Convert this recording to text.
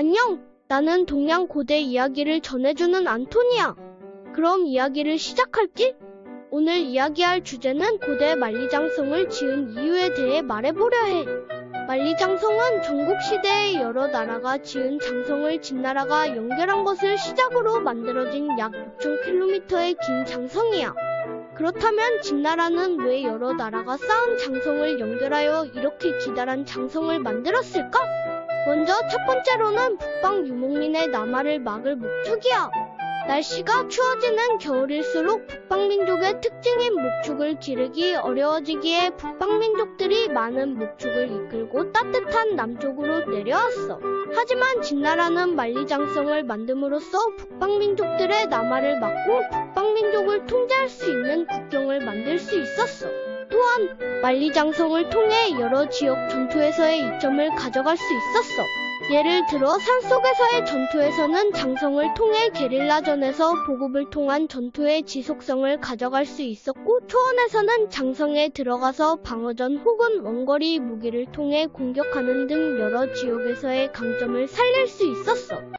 안녕, 나는 동양 고대 이야기를 전해주는 안토니야. 그럼 이야기를 시작할게. 오늘 이야기할 주제는 고대 만리장성을 지은 이유에 대해 말해보려 해. 만리장성은 전국 시대의 여러 나라가 지은 장성을 진나라가 연결한 것을 시작으로 만들어진 약 6,000km의 긴 장성이야. 그렇다면 진나라는 왜 여러 나라가 쌓은 장성을 연결하여 이렇게 기다란 장성을 만들었을까? 먼저 첫 번째로는 북방 유목민의 남하를 막을 목축이야. 날씨가 추워지는 겨울일수록 북방민족의 특징인 목축을 기르기 어려워지기에 북방민족들이 많은 목축을 이끌고 따뜻한 남쪽으로 내려왔어. 하지만 진나라는 만리장성을 만듦으로써 북방민족들의 남하를 막고 북방민족을 통제할 수 있는 국경을 만들 수 있었어. 또한 만리장성을 통해 여러 지역 전투에서의 이점을 가져갈 수 있었어. 예를 들어 산속에서의 전투에서는 장성을 통해 게릴라전에서 보급을 통한 전투의 지속성을 가져갈 수 있었고 초원에서는 장성에 들어가서 방어전 혹은 원거리 무기를 통해 공격하는 등 여러 지역에서의 강점을 살릴 수 있었어.